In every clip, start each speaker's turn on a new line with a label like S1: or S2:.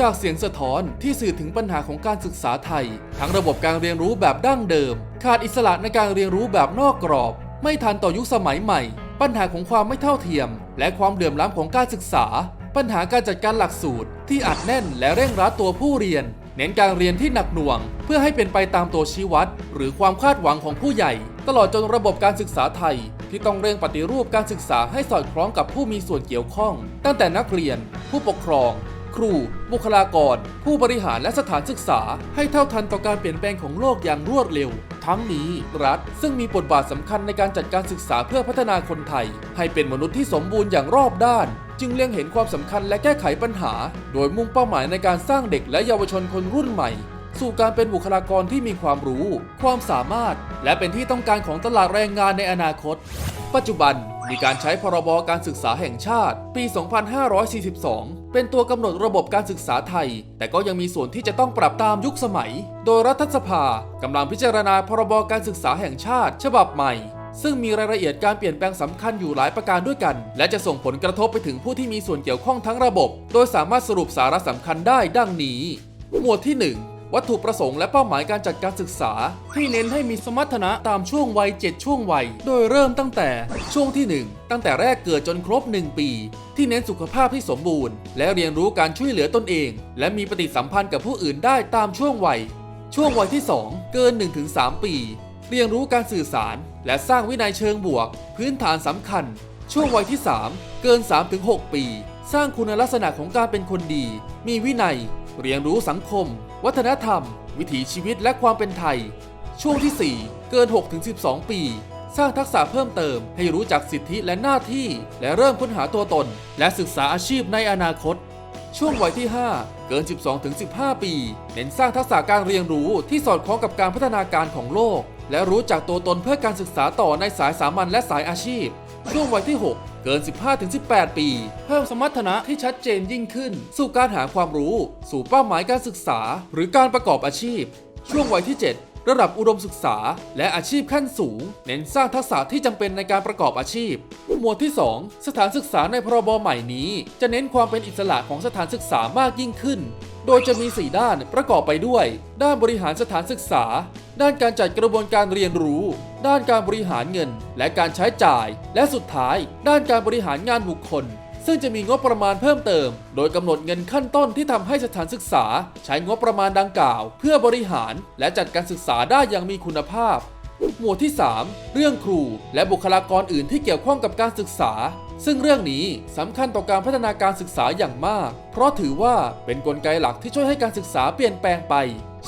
S1: จากเสียงสะท้อนที่สื่อถึงปัญหาของการศึกษาไทย ทั้งระบบการเรียนรู้แบบดั้งเดิม ขาดอิสระในการเรียนรู้แบบนอกกรอบ ไม่ทันต่อยุคสมัยใหม่ ปัญหาของความไม่เท่าเทียม และความเหลื่อมล้ำของการศึกษา ปัญหาการจัดการหลักสูตร ที่อัดแน่นและเร่งรัดตัวผู้เรียน เน้นการเรียนที่หนักหน่วง เพื่อให้เป็นไปตามตัวชี้วัด หรือความคาดหวังของผู้ใหญ่ ตลอดจนระบบการศึกษาไทยที่ต้องเร่งปฏิรูปการศึกษาให้สอดคล้องกับผู้มีส่วนเกี่ยวข้อง ตั้งแต่นักเรียน ผู้ปกครอง ครู บุคลากร ผู้บริหารและสถานศึกษา ให้เท่าทันต่อการเปลี่ยนแปลงของโลกอย่างรวดเร็ว ทั้งนี้รัฐซึ่งมีบทบาทสำคัญในการจัดการศึกษาเพื่อพัฒนาคนไทย ให้เป็นมนุษย์ที่สมบูรณ์อย่างรอบด้าน จึงเล็งเห็นความสำคัญและแก้ไขปัญหา โดยมุ่งเป้าหมายในการสร้างเด็กและเยาวชนคนรุ่นใหม่ สู่การเป็นบุคลากรที่มีความรู้ ความสามารถ และเป็นที่ต้องการของตลาดแรงงานในอนาคต ปัจจุบันมีการใช้พรบการศึกษาแห่งชาติ ปี 2542 เป็นตัวกำหนดระบบการศึกษาไทย แต่ก็ยังมีส่วนที่จะต้องปรับตามยุคสมัย โดยรัฐสภากำลังพิจารณาพรบการศึกษาแห่งชาติ ฉบับใหม่ ซึ่งมีรายละเอียดการเปลี่ยนแปลงสำคัญอยู่หลายประการด้วยกัน และจะส่งผลกระทบไปถึงผู้ที่มีส่วนเกี่ยวข้องทั้งระบบ โดยสามารถสรุปสาระสำคัญได้ดังนี้ หมวดที่ 1 วัตถุประสงค์และเป้าหมายการจัดการศึกษา ที่เน้นให้มีสมรรถนะตามช่วงวัย 7 ช่วงวัย โดยเริ่มตั้งแต่ช่วงที่ 1 ตั้งแต่แรกเกิดจนครบ 1 ปี ที่เน้นสุขภาพที่สมบูรณ์ และเรียนรู้การช่วยเหลือตนเอง และมีปฏิสัมพันธ์กับผู้อื่นได้ตามช่วงวัย ช่วงวัยที่ 2 เกิน 1-3 ปี เรียนรู้การสื่อสาร และสร้างวินัยเชิงบวก พื้นฐานสำคัญ ช่วงวัยที่ 3 เกิน 3-6 ปี สร้างคุณลักษณะของการเป็นคนดี มีวินัย เรียนรู้สังคม วัฒนธรรม วิถีชีวิตและความเป็นไทย ช่วงที่ 4 เกิน 6-12 ปี สร้างทักษะเพิ่มเติมให้รู้จักสิทธิและหน้าที่ และเริ่มค้นหาตัวตน และศึกษาอาชีพในอนาคต ช่วงวัยที่ 5 เกิน 12-15 ปี เน้นสร้างทักษะการเรียนรู้ที่สอดคล้องกับการพัฒนาการของโลก และรู้จักตัวตนเพื่อการศึกษาต่อในสายสามัญและสายอาชีพ ช่วงวัยที่ 6 เกิน 15-18 ปี เพิ่มสมรรถนะที่ชัดเจนยิ่งขึ้น สู่การหาความรู้ สู่เป้าหมายการศึกษา หรือการประกอบอาชีพ ช่วงวัยที่ 7ระดับอุดมศึกษา และอาชีพขั้นสูง เน้นสร้างทักษะที่จำเป็นในการประกอบอาชีพ หมวดที่ 2 สถานศึกษาในพรบใหม่นี้ จะเน้นความเป็นอิสระของสถานศึกษามากยิ่งขึ้น โดยจะมี 4 ด้านประกอบไปด้วย ด้านบริหารสถานศึกษา ด้านการจัดกระบวนการเรียนรู้ ด้านการบริหารเงิน และการใช้จ่าย และสุดท้าย ด้านการบริหารงานบุคคล ซึ่งจะมีงบประมาณเพิ่มเติม โดยกำหนดเงินขั้นต้นที่ทำให้สถานศึกษา ใช้งบประมาณดังกล่าว เพื่อบริหาร และจัดการศึกษาได้อย่างมีคุณภาพ หมวดที่ 3 เรื่องครู และบุคลากรอื่นที่เกี่ยวข้องกับการศึกษาซึ่งเรื่องนี้สำคัญต่อการพัฒนาการศึกษาอย่างมาก เพราะถือว่าเป็นนกลไกหลักที่ช่วยให้การศึกษาเปลี่ยนแปลงไป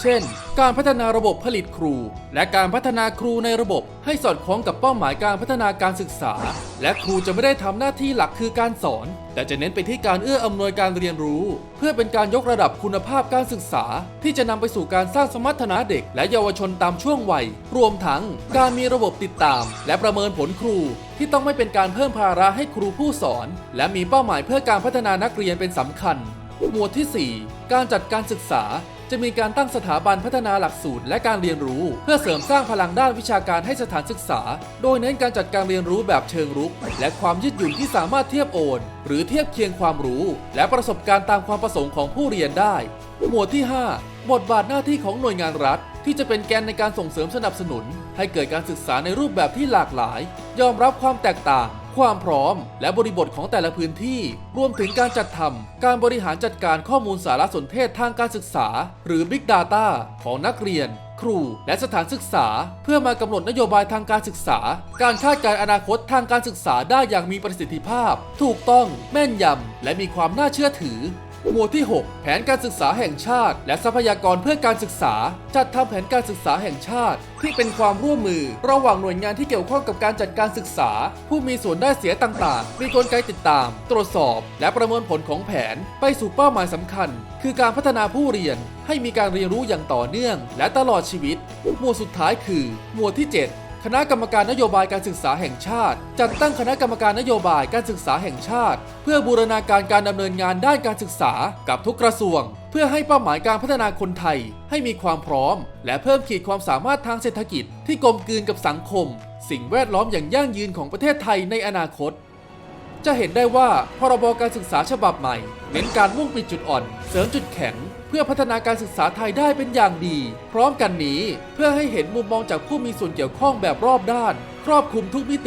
S1: เช่น การพัฒนาระบบผลิตครู และการพัฒนาครูในระบบให้สอดคล้องกับเป้าหมายการพัฒนาการศึกษา และครูจะไม่ได้ทำหน้าที่หลักคือการสอน แต่จะเน้นไปที่การเอื้ออำนวยการเรียนรู้ เพื่อเป็นการยกระดับคุณภาพการศึกษา ที่จะนำไปสู่การสร้างสมรรถนะเด็ก และเยาวชนตามช่วงวัย รวมทั้ง การมีระบบติดตาม และประเมินผลครู ที่ต้องไม่เป็นการเพิ่มภาระให้ครูผู้สอน และมีเป้าหมายเพื่อการพัฒนานักเรียนเป็นสำคัญ หมวดที่ 4 การจัดการศึกษา จะมีการตั้งสถาบันพัฒนาหลักสูตรและการเรียนรู้ เพื่อเสริมสร้างพลังด้านวิชาการให้สถานศึกษา โดยเน้นการจัดการเรียนรู้แบบเชิงรุก และความยืดหยุ่นที่สามารถเทียบโอน หรือเทียบเคียงความรู้ และประสบการณ์ตามความประสงค์ของผู้เรียนได้ หมวดที่ 5 บทบาทหน้าที่ของหน่วยงานรัฐ ที่จะเป็นแกนในการส่งเสริมสนับสนุน ให้เกิดการศึกษาในรูปแบบที่หลากหลาย ยอมรับความแตกต่าง ความพร้อม และบริบทของแต่ละพื้นที่ รวมถึงการจัดทำการบริหารจัดการข้อมูลสารสนเทศทางการศึกษา หรือ Big Data ของนักเรียน ครู และสถานศึกษา เพื่อมากำหนดนโยบายทางการศึกษา การคาดการณ์อนาคตทางการศึกษาได้อย่างมีประสิทธิภาพ ถูกต้อง แม่นยำและมีความน่าเชื่อถือ หมวดที่ 6 แผนการศึกษาแห่งชาติ และทรัพยากรเพื่อการศึกษา จัดทำแผนการศึกษาแห่งชาติ ที่เป็นความร่วมมือ ระหว่างหน่วยงานที่เกี่ยวข้องกับการจัดการศึกษา ผู้มีส่วนได้เสียต่างๆ มีกลไกติดตาม ตรวจสอบ และประเมินผลของแผน ไปสู่เป้าหมายสำคัญ คือการพัฒนาผู้เรียน ให้มีการเรียนรู้อย่างต่อเนื่อง และตลอดชีวิต หมวดสุดท้ายคือ หมวดที่ 7 คณะกรรมการนโยบายการศึกษาแห่งชาติ จัดตั้งคณะกรรมการนโยบายการศึกษาแห่งชาติ เพื่อบูรณาการการดำเนินงานด้านการศึกษากับทุกกระทรวง เพื่อให้เป้าหมายการพัฒนาคนไทย ให้มีความพร้อม และเพิ่มขีดความสามารถทางเศรษฐกิจ ที่กลมกลืนกับสังคม สิ่งแวดล้อมอย่างยั่งยืนของประเทศไทยในอนาคต จะเห็นได้ว่าพรบการศึกษาฉบับใหม่ เน้นการมุ่งปิดจุดอ่อน เสริมจุดแข็ง เพื่อพัฒนาการศึกษาไทยได้เป็นอย่างดี พร้อมกันนี้เพื่อให้เห็นมุมมองจากผู้มีส่วนเกี่ยวข้องแบบรอบด้าน ครอบคลุมทุกมิติ